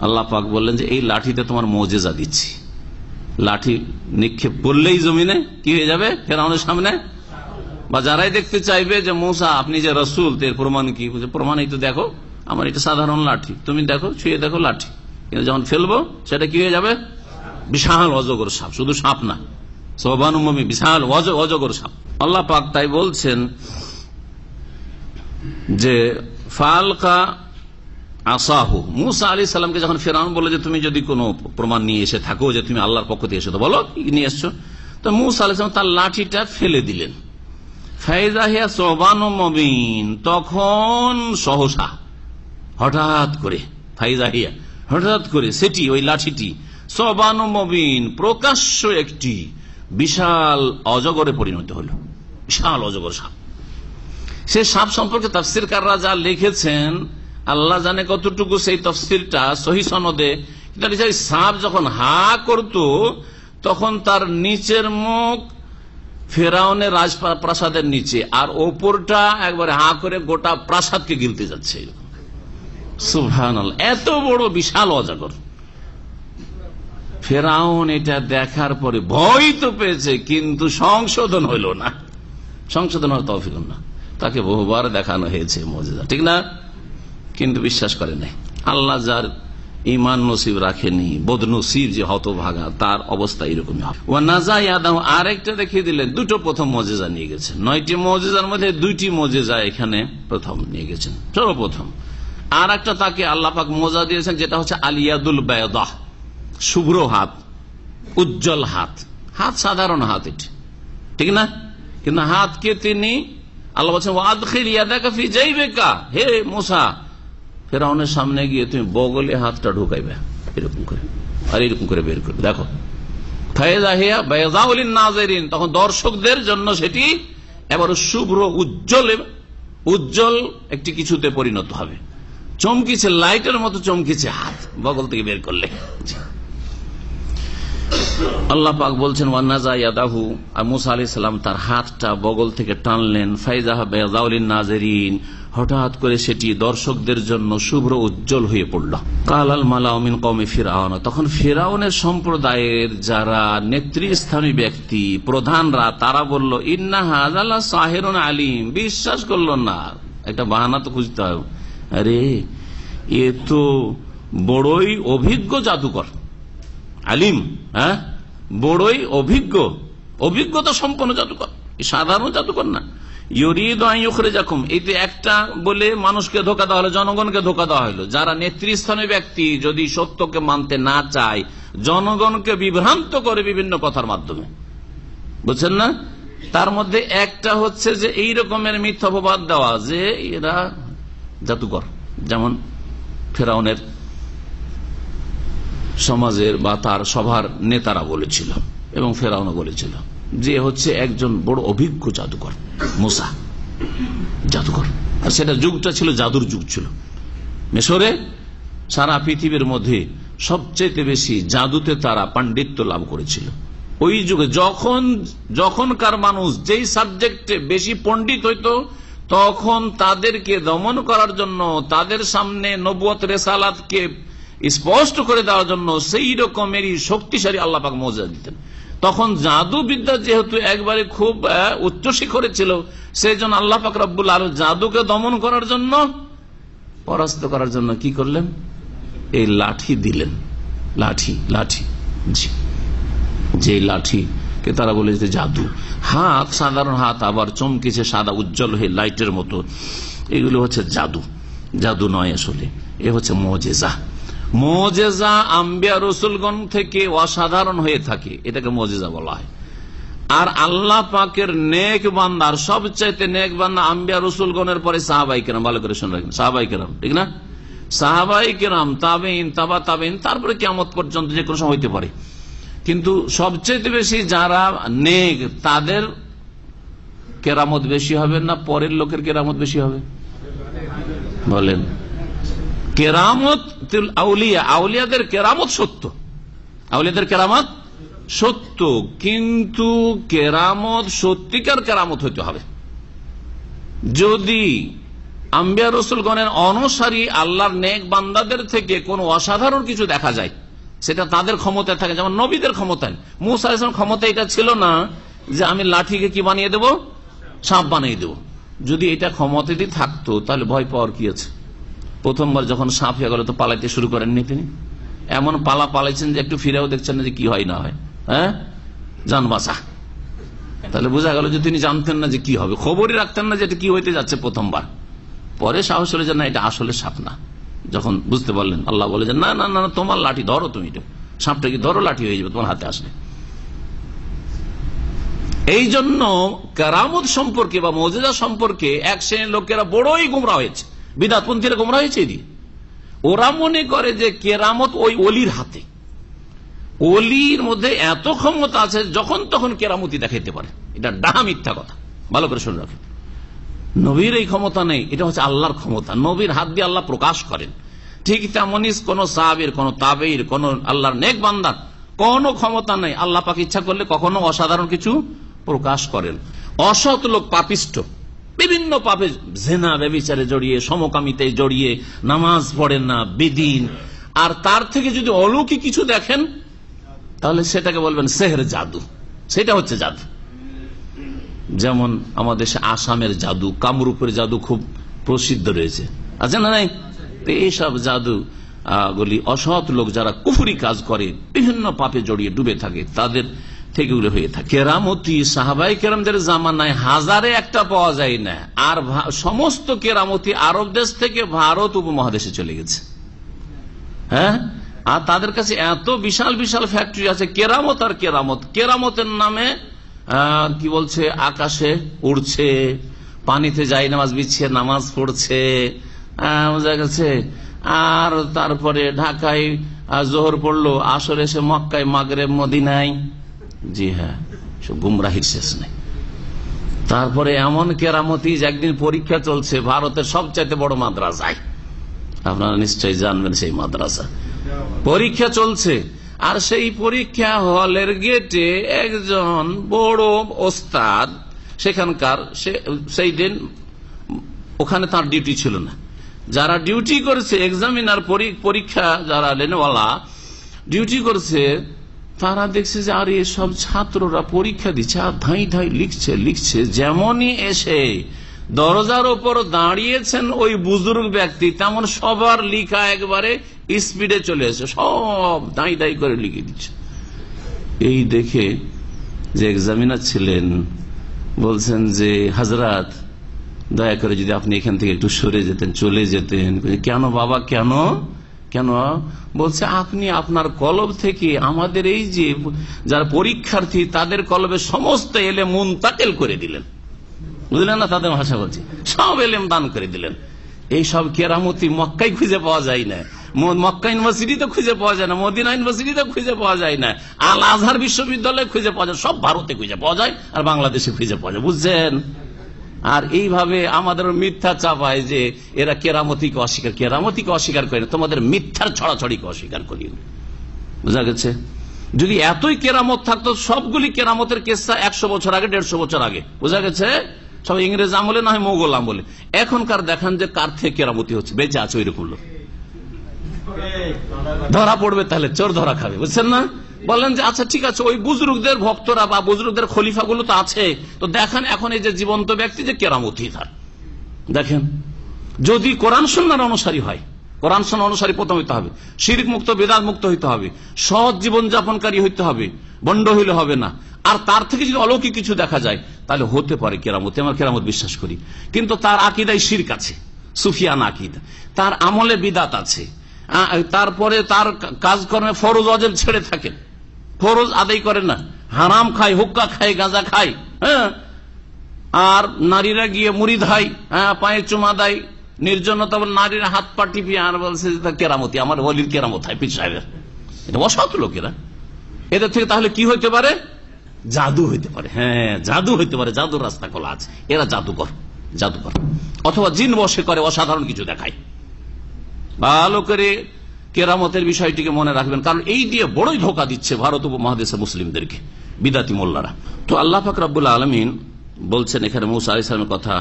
আল্লাহ পাক বললেন যে, এই লাঠিতে তোমার মজেজা দিচ্ছি। লাঠি নিক্ষেপ করলেই জমিনে কি হয়ে যাবে? ফেরাউনের সামনে? বা যারাই দেখতে চাইবে যে, মৌসা, আপনি যে রসুল এর প্রমাণ কি? প্রমাণ এই তো দেখো, আমার এটা সাধারণ লাঠি। তুমি দেখো, ছুঁয়ে দেখো লাঠি। কিন্তু যখন ফেলব, সেটা কি হয়ে যাবে? বিশাল অজগর সাপ, শুধু সাপ না। সোবানুমি বিশাল অজ- অজগর সাপ। আল্লাহ পাক তাই বলছেন যে, ফালকা আসাহু। মুসা আলী সাল্লামকে যখন ফেরাউন বলে যে, তুমি যদি কোনো প্রমাণ নিয়ে এসে থাকো যে, তুমি আল্লাহর পক্ষ থেকে এসে তো বলো নিয়ে এসছো? তো মুসা আলী সাল্লাম তার লাঠিটা ফেলে দিলেন। ফাইজাহিয়া সোবান মবিন। তখন সহসা, হঠাৎ করে ফাইজাহিয়া হঠাৎ করে সেটি, ওই লাঠিটি, সবান মবিন, প্রকাশ্য একটি বিশাল অজগরে পরিণত হলো। বিশাল অজগর সাপ। সে সাপ সম্পর্কে তফসির কাররা যা লিখেছেন আল্লাহ জানে কতটুকু সেই তফসিরটা, সহি সনদে। সাপ যখন হা করত, তখন তার নিচের মুখ ফেরাউনের রাজপ্রাসাদের নিচে, আর ওপরটা একবারে হা করে গোটা প্রাসাদকে গিলতে যাচ্ছে। এত বড় বিশাল অজাগর। ফেরাউন এটা দেখার পরে ভয় তো পেয়েছে, কিন্তু সংশোধন হইল না। সংশোধন হওয়ার তৌফিক না। তাকে বহুবার দেখানো হয়েছে মজেদা, ঠিক না? কিন্তু বিশ্বাস করে নাই। আল্লাহ যার ইমান নসিব রাখেনি বোধ নসিব যে হতভাগা, তার অবস্থা এরকমই হবে। ও নাজা ইয়াদাহ আরেকটা দেখিয়ে দিলেন, দুটো প্রথম মজেজা নিয়ে গেছেন। নয়টি মজেজার মধ্যে দুইটি মজেজা এখানে প্রথম নিয়ে গেছেন। সর্বপ্রথম আর একটা তাকে আল্লাহ পাক মজা দিয়েছেন, যেটা হচ্ছে আলিয়াদুল বেদাহ শুভ্র হাত, উজ্জ্বল হাত। হাত সাধারণ হাত এটি। ঠিক না? কিন্তু হাতকে তিনি, আল্লাহ বলছেন ওয়াদখিল ইয়াদাকা ফি জাইবিকা। হে মুসা ফেরাউনের সামনে গিয়ে তুমি বগলে হাতটা ঢুকাইবে, এরকম করে। আর এরকম করে বের করবে। দেখো। তখন দর্শকদের জন্য সেটি এবার শুভ্র, উজ্জ্বল উজ্জ্বল একটি কিছুতে পরিণত হবে। চমকিছে লাইটের মতো চমকিছে হাত। বগল থেকে বের করলে। আল্লাহ পাক বলছেন ওয়ান্নাজা ইয়াদাহু আর মুসা আলি সাল্লাম তার হাতটা বগল থেকে টানলেন। ফাইজাহ বেজাউলিন নাজেরিন। হঠাৎ করে সেটি দর্শকদের জন্য শুভ্র উজ্জ্বল হয়ে পড়ল। কালাল মালাউমিন কমে ফিরাউন। তখন ফিরাউনের সম্প্রদায়ের যারা নেতৃস্থানীয় ব্যক্তি, প্রধানরা, তারা বলল, ইন্না হাজাল্লাহ সাহেরুন আলিম বিশ্বাস করল না। একটা বাহানা তো খুঁজতে হবে। আরে, এ তো বড়ই অভিজ্ঞ জাদুকর। আলিম হ্যাঁ? বড়ই অভিজ্ঞ। অভিজ্ঞতা সম্পন্ন জাদুকর। সাধারণ জাদুকর না। এই যে একটা বলে মানুষকে ধোকা দেওয়া হলো, জনগণকে ধোকা দেওয়া হলো। যারা নেতৃস্থানীয় ব্যক্তি, যদি সত্যকে মানতে না চায়, জনগণকে বিভ্রান্ত করে বিভিন্ন কথার মাধ্যমে। বুঝছেন না? তার মধ্যে একটা হচ্ছে যে এই রকমের মিথ্যাপবাদ দেওয়া যে এরা জাদুকর। যেমন ফেরাউনের সমাজের বা তার সভার নেতারা বলেছিল এবং ফেরাউনও বলেছিল যে হচ্ছে একজন বড় অভিজ্ঞ জাদুকর, মোসা জাদুকর। আর সেটা যুগটা ছিল, জাদুর যুগ ছিল। মেশরে সারা পৃথিবীর মধ্যে সবচেয়ে বেশি জাদুতে তারা পাণ্ডিত্য লাভ করেছিল। ওই যুগে যখন, যখনকার মানুষ যেই সাবজেক্টে বেশি পণ্ডিত হইতো, তখন তাদেরকে দমন করার জন্য তাদের সামনে নবুয়ত রেসালাতকে স্পষ্ট করে দেওয়ার জন্য সেই রকমেরই শক্তিশালী আল্লাপাক মজা দিতেন। তখন জাদুবিদ্যা যেহেতু একবারে খুব উচ্চ শিখরে ছিল সেই জন্য আল্লাহ পাক রব্বুল আলম জাদুকে দমন করার জন্য, পরাস্ত করার জন্য কি করলেন? এই লাঠি দিলেন। লাঠি লাঠি। যে লাঠি কে তারা বলে যে জাদু। হাত, সাধারণ হাত আবার চমকেছে সাদা উজ্জ্বল হয়ে লাইটের মতো। এগুলো হচ্ছে জাদু। জাদু নয় আসলে। এ হচ্ছে মজেজা। মজেজা আম্বিয়া রসুলগণ থেকে অসাধারণ হয়ে থাকে। এটাকে মজেজা বলা হয়। আর আল্লাহ পাকের নেক বান্দার সবচাইতে নেক বান্দা আম্বিয়া রসুলগণের পরে সাহাবাই কেরাম। ভালো করে শুনে রাখেন সাহাবাই কেরাম, ঠিক না? সাহাবাই কেরাম তাবেইন তাবা তাবেইন তারপরে কেমত পর্যন্ত যে কোনো হইতে পারে। কিন্তু সবচেয়ে বেশি যারা নেক, তাদের কেরামত বেশি হবে না পরের লোকের কেরামত বেশি হবে? বলেন। কেরামত আউলিয়া, আউলিয়াদের কেরামত সত্য। আউলিয়াদের কেরামত সত্য, কিন্তু কেরামত সত্যিকার কেরামত হইতে হবে। যদি আম্বিয়া রসুলগণের অনুসারী আল্লাহর নেক বান্দাদের থেকে কোন অসাধারণ কিছু দেখা যায়, সেটা তাদের ক্ষমতায় থাকে, যেমন নবীদের ক্ষমতায়। মুসা ইসলাম ক্ষমতা এটা ছিল না যে আমি লাঠিকে কি বানিয়ে দেব? সাপ বানিয়ে দেব। যদি এটা ক্ষমতাটি থাকতো, তাহলে ভয় পাওয়ার কি আছে? প্রথমবার যখন সাপ হয়ে গেল, তো পালাইতে শুরু করেননি তিনি। এমন পালা পালাইছেন যে একটু ফিরেও দেখছেন না যে কি হয় না হয়। হ্যাঁ? যান বাসা তাহলে বোঝা গেল যে তিনি জানতেন না যে কি হবে। খবরই রাখতেন না যে এটা কি হইতে যাচ্ছে প্রথমবার। পরে সাহস হলে যে না, এটা আসলে সাপ না। যখন বুঝতে পারলেন, আল্লাহ বলে যে, না না না তোমার লাঠি ধরো তুমি সাপটা কি ধরো, লাঠি হয়ে যাবে, তোমার হাতে আসলে এই জন্য কেরামত সম্পর্কে বা মজেদা সম্পর্কে এক শ্রেণির লোকেরা বড়ই গুমরা হয়েছে। বিদাতপন্থীরা গুমরা হয়েছে এদিকে। ওরা মনে করে যে কেরামত ওই অলির হাতে। অলির মধ্যে এত ক্ষমতা আছে, যখন তখন কেরামতি দেখাইতে পারে। এটা ডাহা মিথ্যা কথা। ভালো করে শুনে রাখেন। নবীর এই ক্ষমতা নেই, এটা হচ্ছে আল্লাহর ক্ষমতা। নবীর হাত দিয়ে আল্লাহ প্রকাশ করেন। ঠিক তেমনই কোন সাহাবির, কোন তাবের কোন আল্লাহর নেক বান্দার কোন ক্ষমতা নেই। আল্লাহ পাক ইচ্ছা করলে কখনো অসাধারণ কিছু প্রকাশ করেন। অসৎ লোক পাপিষ্ট। বিভিন্ন পাপে জেনা, ব্যবিচারে জড়িয়ে, সমকামিতে জড়িয়ে, নামাজ পড়েন না, বেদিন। আর তার থেকে যদি অলৌকিক কিছু দেখেন, তাহলে সেটাকে বলবেন সেহের জাদু। সেটা হচ্ছে জাদু। যেমন আমাদের দেশে আসামের জাদু, কামরূপের জাদু খুব প্রসিদ্ধ রয়েছে। আছে না নাই? এইসব জাদু গুলি অসৎ লোক যারা কুফুরি কাজ করে, বিভিন্ন পাপে জড়িয়ে ডুবে থাকে, তাদের থেকে এগুলো হয়ে থাকে। কেরামতি সাহাবাই কেরামদের জামানায় হাজারে একটা পাওয়া যায় না। আর সমস্ত কেরামতি আরব দেশ থেকে ভারত উপমহাদেশে চলে গেছে। হ্যাঁ? আর তাদের কাছে এত বিশাল বিশাল ফ্যাক্টরি আছে। কেরামত আর কেরামত। কেরামতের নামে কি বলছে, আকাশে উড়ছে, পানিতে যাই নামাজ বিছিয়ে নামাজ পড়ছে বোঝা গেছে। আর তারপরে ঢাকায় জোহর পড়ল, আসর এসে মক্কায় মাগরে মদিনায়। জি হ্যাঁ গুমরাহির শেষ নেই। তারপরে এমন কেরামতি একদিন পরীক্ষা চলছে ভারতের সবচাইতে বড় মাদ্রাসায়। আপনারা নিশ্চয়ই জানবেন সেই মাদ্রাসা। পরীক্ষা চলছে, আর সেই পরীক্ষা হলের গেটে একজন বড় ওস্তাদ, সেখানকার সেই দিন ওখানে তার ডিউটি ছিল না। যারা ডিউটি করেছে এক্সামিনার পরীক্ষা যারা লেনেওয়ালা ডিউটি করছে তারা দেখছে যে, আর, এসব ছাত্ররা পরীক্ষা দিচ্ছে, আর ধাই ধাই লিখছে লিখছে। যেমনই এসে দরজার ওপর দাঁড়িয়েছেন ওই বুজুর্গ ব্যক্তি, তেমন সবার লিখা একবারে স্পিডে চলে এসে সব দাই দাই করে লিখে দিচ্ছে। এই দেখে যে এক্সামিনার ছিলেন, বলছেন যে হাজরাত দয়া করে যদি আপনি এখান থেকে একটু সরে যেতেন, চলে যেতেন। কেন, বাবা, কেন? কেন? বলছে, আপনি আপনার কলব থেকে আমাদের এই যে যারা পরীক্ষার্থী, তাদের কলবে সমস্ত এলে মুনতাকেল করে দিলেন। বুঝলেন না তাদের ভাষা বলছি? সব এলেম দান করে দিলেন। এই সব কেরামতি মক্কাই খুঁজে পাওয়া যায় না। মক্কা ইউনিভার্সিটিতে খুঁজে পাওয়া যায় না, মদিনা ইউনিভার্সিটিতে খুঁজে পাওয়া যায় না। আল আজহার বিশ্ববিদ্যালয়ে খুঁজে পাওয়া যায়, সব ভারতে খুঁজে পাওয়া যায় আর বাংলাদেশে খুঁজে পাওয়া যায়। বুঝছেন? আর এইভাবে আমাদের মিথ্যা চাপায় যে এরা কেরামতিকে অস্বীকার কেরামতিকে অস্বীকার করে তোমাদের মিথ্যার ছড়াছড়িকে অস্বীকার করি বোঝা গেছে? যদি এতই কেরামত থাকতো, সবগুলি কেরামতের কেসা একশো বছর আগে, দেড়শো বছর আগে। বোঝা গেছে? সব ইংরেজ আমলে না হয় মোগল আমলে। এখনকার দেখান যে কার থেকে কেরামতি হচ্ছে। বেঁচে আছে ওইরকম লোক। ধরা পড়বে তাহলে, চোর ধরা খাবে। বুঝছেন না? বললেন যে আচ্ছা ঠিক আছে, ওই বুজরুকদের ভক্তরা বা বুজরুকদের খলিফাগুলো তো আছে। তো দেখেন এখন এই যে জীবন্ত ব্যক্তি যে কেরামতি তার। দেখেন, যদি কোরআন সন্ন্যার অনুসারী হয়, কোরআন সন্না অনুসারী প্রথম হইতে হবে। শিরিক মুক্ত বেদাত মুক্ত হইতে হবে। সৎ জীবন যাপনকারী হইতে হবে। বন্ড হইলে হবে না। আর তার থেকে যদি অলৌকিক কিছু দেখা যায়, তাহলে হতে পারে কেরামতি। আমার কেরামত বিশ্বাস করি। কিন্তু তার আকিদায় শির্ক আছে। সুফিয়ান আকিদা। তার আমলে বিদাত আছে। তারপরে তার কাজকর্মে ফরজ অজেব ছেড়ে থাকেন। ফরজ আদায় করে না। হারাম খায়, হুক্কা খায়, গাঁজা খায় হ্যাঁ? আর নারীরা গিয়ে মুড়ি ধাই হ্যাঁ? পায়ে চুমা দেয় বলে নারীরা হাত পা টিপিয়ে আর বলছে কেরামতি, আমার অলির কেরামত হয় পিস সাহেবের। এটা অসৎ লোকেরা। এদের থেকে তাহলে কি হইতে পারে? জাদু হইতে পারে। হ্যাঁ জাদু হইতে পারে, জাদুর রাস্তা খোলা আছে। এরা জাদুকর জাদুকর। অথবা জিন বসে করে, অসাধারণ কিছু দেখায়। ভালো করে কেরামতের বিষয়টিকে মনে রাখবেন। কারণ এই দিয়ে বড়ই ধোকা দিচ্ছে ভারত উপমহাদেশে মুসলিমদেরকে, বিদাতি মোল্লারা। তো আল্লাহ ফাকরাবুল আলমিন বলছেন এখানে মুসা আলাইসলামের কথা